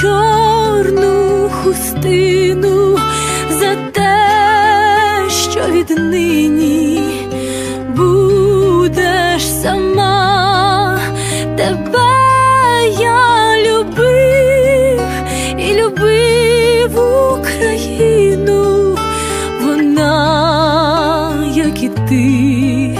чорну хустину, за те, що віднині будеш сама, тебе я любив і любив Україну, вона, як і ти,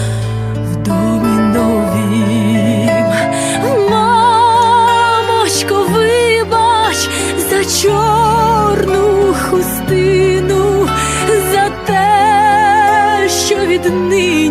чорну хустину, за те, що віднині